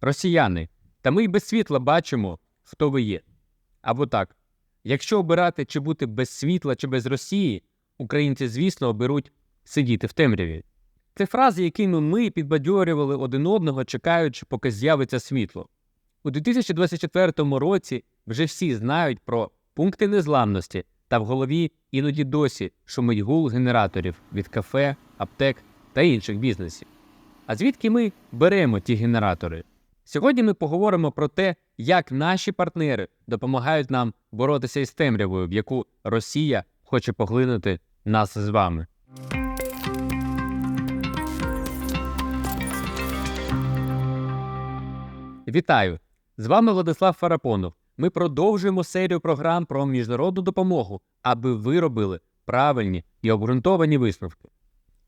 росіяни, та ми й без світла бачимо, хто ви є. Або так. Якщо обирати чи бути без світла, чи без Росії, українці, звісно, оберуть сидіти в темряві. Це фрази, якими ми підбадьорювали один одного, чекаючи, поки з'явиться світло. У 2024 році вже всі знають про пункти незламності, та в голові іноді досі шумить гул генераторів від кафе, аптек та інших бізнесів. А звідки ми беремо ті генератори? Сьогодні ми поговоримо про те, як наші партнери допомагають нам боротися із темрявою, в яку Росія хоче поглинути нас з вами. Вітаю! З вами Владислав Фарапонов. Ми продовжуємо серію програм про міжнародну допомогу, аби ви робили правильні і обґрунтовані висновки.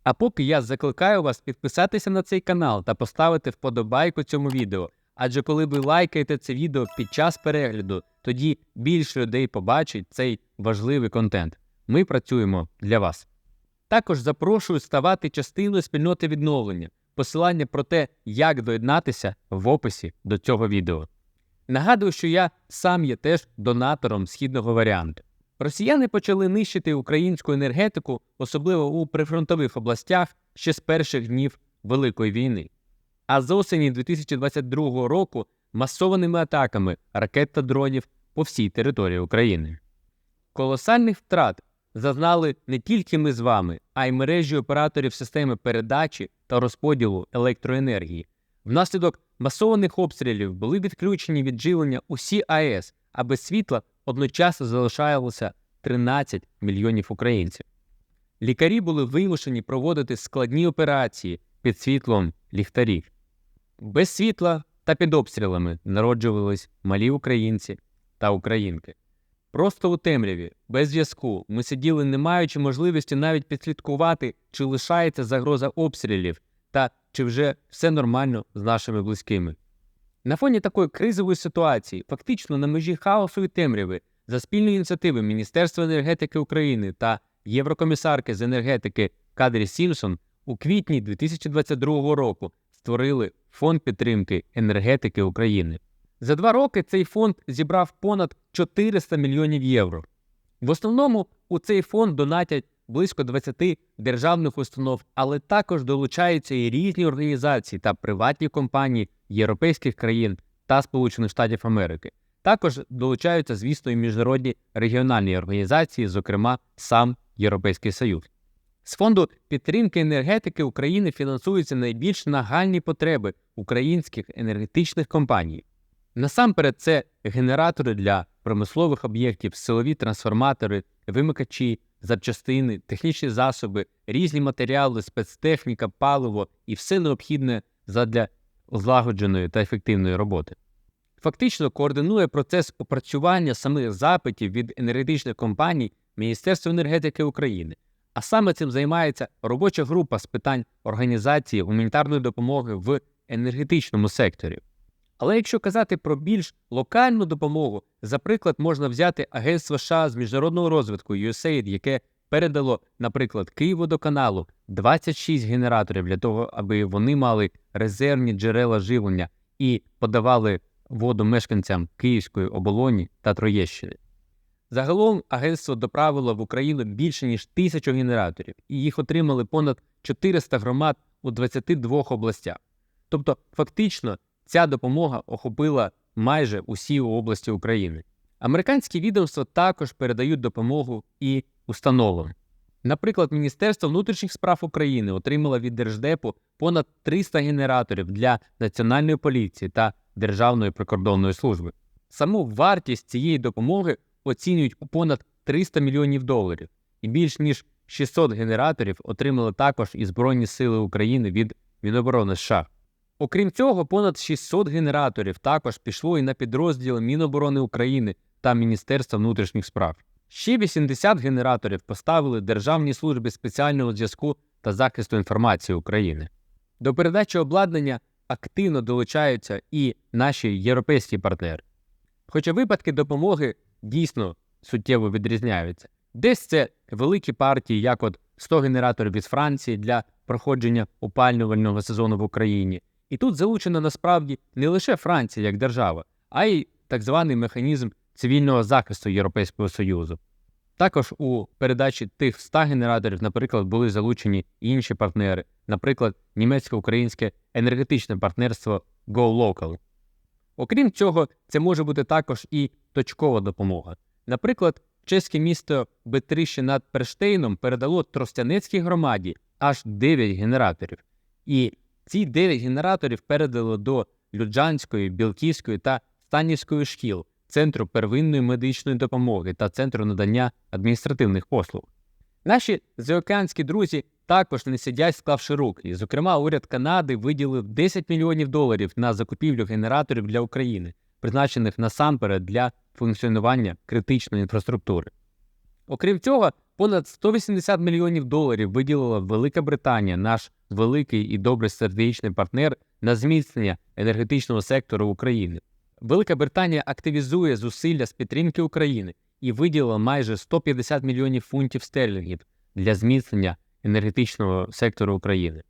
А поки я закликаю вас підписатися на цей канал та поставити вподобайку цьому відео, адже коли ви лайкаєте це відео під час перегляду, тоді більше людей побачить цей важливий контент. Ми працюємо для вас. Також запрошую ставати частиною спільноти відновлення. Посилання про те, як доєднатися в описі до цього відео. Нагадую, що я сам є теж донатором східного варіанту. Росіяни почали нищити українську енергетику, особливо у прифронтових областях, ще з перших днів Великої війни. А з осені 2022 року масованими атаками ракет та дронів по всій території України. Колосальних втрат зазнали не тільки ми з вами, а й мережі операторів системи передачі та розподілу електроенергії. Внаслідок масованих обстрілів були відключені від живлення усі АЕС, а без світла одночасно залишалося 13 мільйонів українців. Лікарі були вимушені проводити складні операції під світлом ліхтарів. Без світла та під обстрілами народжувались малі українці та українки. Просто у темряві, без зв'язку, ми сиділи, не маючи можливості навіть підслідкувати, чи лишається загроза обстрілів та чи вже все нормально з нашими близькими. На фоні такої кризової ситуації, фактично на межі хаосу і темряви, за спільної ініціативи Міністерства енергетики України та Єврокомісарки з енергетики Кадрі Сімсон у квітні 2022 року створили фонд підтримки енергетики України. За два роки цей фонд зібрав понад 400 мільйонів євро. В основному у цей фонд донатять близько 20 державних установ, але також долучаються і різні організації та приватні компанії європейських країн та Сполучених Штатів Америки. Також долучаються, звісно, і міжнародні регіональні організації, зокрема сам Європейський Союз. З фонду підтримки енергетики України фінансуються найбільш нагальні потреби українських енергетичних компаній. Насамперед, це генератори для промислових об'єктів, силові трансформатори, вимикачі, запчастини, технічні засоби, різні матеріали, спецтехніка, паливо і все необхідне задля злагодженої та ефективної роботи. Фактично координує процес опрацювання самих запитів від енергетичних компаній Міністерство енергетики України. А саме цим займається робоча група з питань організації гуманітарної допомоги в енергетичному секторі. Але якщо казати про більш локальну допомогу, за приклад можна взяти Агентство США з міжнародного розвитку USAID, яке передало, наприклад, Київводоканалу 26 генераторів для того, аби вони мали резервні джерела живлення і подавали воду мешканцям Київської оболоні та Троєщини. Загалом агентство доправило в Україну більше ніж тисячу генераторів, і їх отримали понад 400 громад у 22 областях. Тобто, фактично, ця допомога охопила майже усі області України. Американські відомства також передають допомогу і установам. Наприклад, Міністерство внутрішніх справ України отримало від Держдепу понад 300 генераторів для Національної поліції та Державної прикордонної служби. Саму вартість цієї допомоги оцінюють у понад 300 мільйонів доларів, і більш ніж 600 генераторів отримали також і Збройні Сили України від Міноборони США. Окрім цього, понад 600 генераторів також пішло і на підрозділи Міноборони України та Міністерства внутрішніх справ. Ще 80 генераторів поставили Державній службі спеціального зв'язку та захисту інформації України. До передачі обладнання активно долучаються і наші європейські партнери. Хоча випадки допомоги дійсно суттєво відрізняються. Десь це великі партії, як от 100 генераторів із Франції для проходження опалювального сезону в Україні, І тут залучена насправді не лише Франція як держава, а й так званий механізм цивільного захисту Європейського Союзу. Також у передачі тих 100 генераторів, наприклад, були залучені інші партнери, наприклад, німецько-українське енергетичне партнерство Go Local. Окрім цього, це може бути також і точкова допомога. Наприклад, чеське місто Бетріще над Перштейном передало Тростянецькій громаді аж 9 генераторів. І ці 9 генераторів передало до Люджанської, Білківської та Станівської шкіл, Центру первинної медичної допомоги та Центру надання адміністративних послуг. Наші заокеанські друзі також не сидять, склавши руки. Зокрема, уряд Канади виділив 10 мільйонів доларів на закупівлю генераторів для України, призначених насамперед для функціонування критичної інфраструктури. Окрім цього, понад 180 мільйонів доларів виділила Велика Британія, наш великий і добрий стратегічний партнер на зміцнення енергетичного сектору України. Велика Британія активізує зусилля з підтримки України і виділила майже 150 мільйонів фунтів стерлінгів для зміцнення енергетичного сектору України.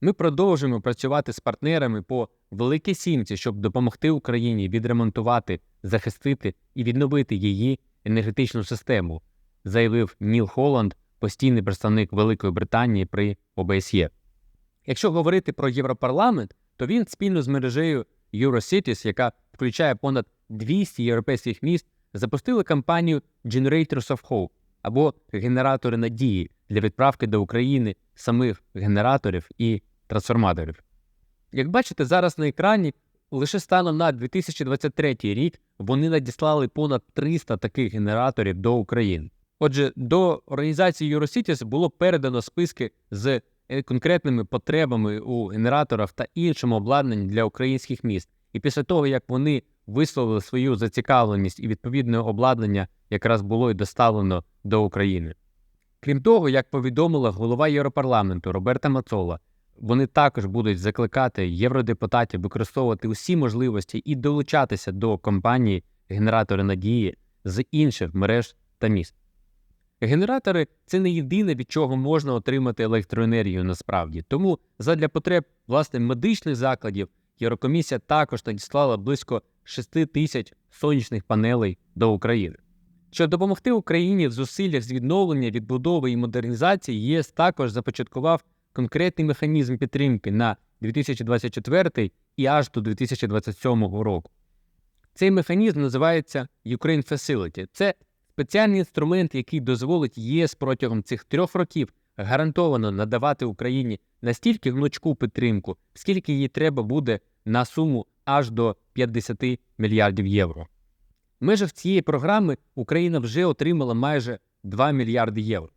Ми продовжуємо працювати з партнерами по великій сімці, щоб допомогти Україні відремонтувати, захистити і відновити її енергетичну систему, заявив Ніл Холланд, постійний представник Великої Британії при ОБСЄ. Якщо говорити про Європарламент, то він спільно з мережею EuroCities, яка включає понад 200 європейських міст, запустили кампанію Generators of Hope або генератори надії для відправки до України самих генераторів і трансформаторів. Як бачите, зараз на екрані лише станом на 2023 рік вони надіслали понад 300 таких генераторів до України. Отже, до організації EuroCities було передано списки з е, конкретними потребами у генераторах та іншому обладнанні для українських міст. І після того, як вони висловили свою зацікавленість і відповідне обладнання якраз було й доставлено до України. Крім того, як повідомила голова Європарламенту Роберта Мацола, вони також будуть закликати євродепутатів використовувати усі можливості і долучатися до компанії генератори надії з інших мереж та міст. Генератори це не єдине, від чого можна отримати електроенергію насправді. Тому задля потреб власне медичних закладів Єврокомісія також надіслала близько 6 тисяч сонячних панелей до України. Щоб допомогти Україні в зусиллях з відновлення, відбудови і модернізації, ЄС також започаткував конкретний механізм підтримки на 2024 і аж до 2027 року. Цей механізм називається Ukraine Facility. Це спеціальний інструмент, який дозволить ЄС протягом цих трьох років гарантовано надавати Україні настільки гнучку підтримку, скільки їй треба буде на суму аж до 50 мільярдів євро. В межах цієї програми Україна вже отримала майже 2 мільярди євро.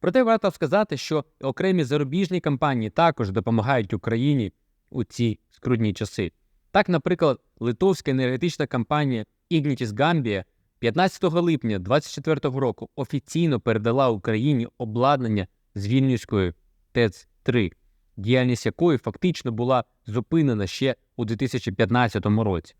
Проте варто сказати, що окремі зарубіжні компанії також допомагають Україні у ці скрутні часи. Так, наприклад, литовська енергетична компанія Ignitis Gambia 15 липня 2024 року офіційно передала Україні обладнання з Вільнюської ТЕЦ-3, діяльність якої фактично була зупинена ще у 2015 році.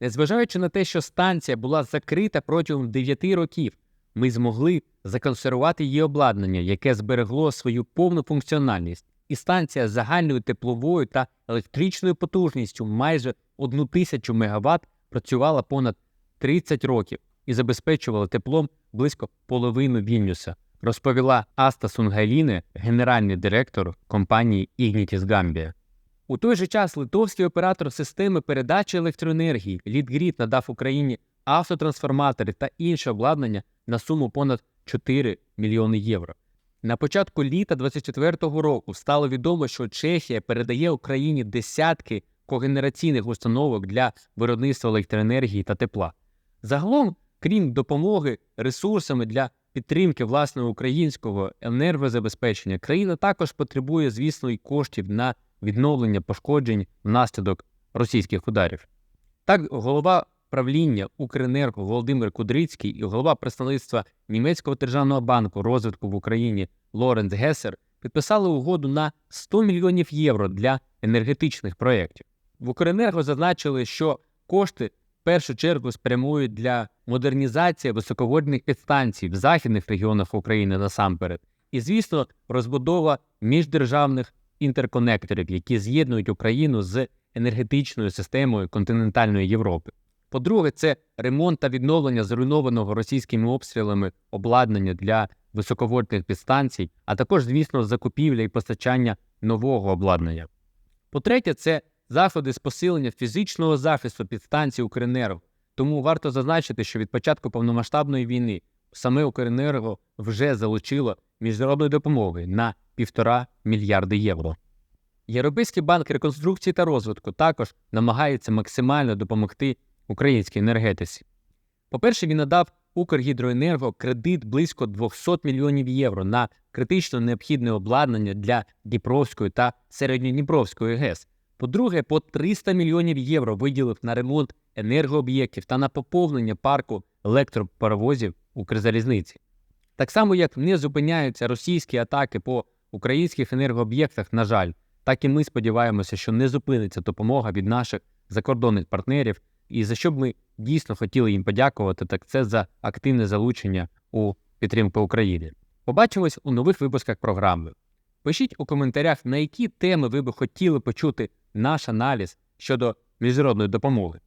Незважаючи на те, що станція була закрита протягом 9 років, ми змогли законсервувати її обладнання, яке зберегло свою повну функціональність, і станція з загальною тепловою та електричною потужністю майже 1000 МВт працювала понад 30 років і забезпечувала теплом близько половину Вільнюса, розповіла Аста Сунгайліне, генеральний директор компанії Ignitis Gambia. У той же час литовський оператор системи передачі електроенергії Літгрід надав Україні автотрансформатори та інше обладнання на суму понад 4 мільйони євро. На початку літа 2024 року стало відомо, що Чехія передає Україні десятки когенераційних установок для виробництва електроенергії та тепла. Загалом, крім допомоги ресурсами для підтримки власного українського енергозабезпечення, країна також потребує, звісно, і коштів на відновлення пошкоджень внаслідок російських ударів. Так, голова правління Укренерго Володимир Кудрицький і голова представництва Німецького державного банку розвитку в Україні Лоренц Гесер підписали угоду на 100 мільйонів євро для енергетичних проєктів. В Укренерго зазначили, що кошти першу чергу спрямують для модернізації високовольтних підстанцій в західних регіонах України насамперед, і, звісно, розбудова міждержавних інтерконекторів, які з'єднують Україну з енергетичною системою континентальної Європи. По-друге, це ремонт та відновлення зруйнованого російськими обстрілами обладнання для високовольтних підстанцій, а також, звісно, закупівля і постачання нового обладнання. По-третє, це заходи з посилення фізичного захисту підстанцій Укренерго. Тому варто зазначити, що від початку повномасштабної війни саме Укренерго вже залучило міжнародної допомоги на півтора мільярди євро. Європейський банк реконструкції та розвитку також намагається максимально допомогти українській енергетиці. По-перше, він надав Укргідроенерго кредит близько 200 мільйонів євро на критично необхідне обладнання для Дніпровської та Середньодніпровської ГЕС. По-друге, по 300 мільйонів євро виділив на ремонт енергооб'єктів та на поповнення парку електропаровозів Укрзалізниці. Так само, як не зупиняються російські атаки по українських енергооб'єктах, на жаль, так і ми сподіваємося, що не зупиниться допомога від наших закордонних партнерів. І за що б ми дійсно хотіли їм подякувати, так це за активне залучення у підтримку України. Побачимось у нових випусках програми. Пишіть у коментарях, на які теми ви би хотіли почути наш аналіз щодо міжнародної допомоги.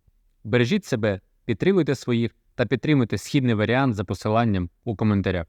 Бережіть себе, підтримуйте своїх та підтримуйте східний варіант за посиланням у коментарях.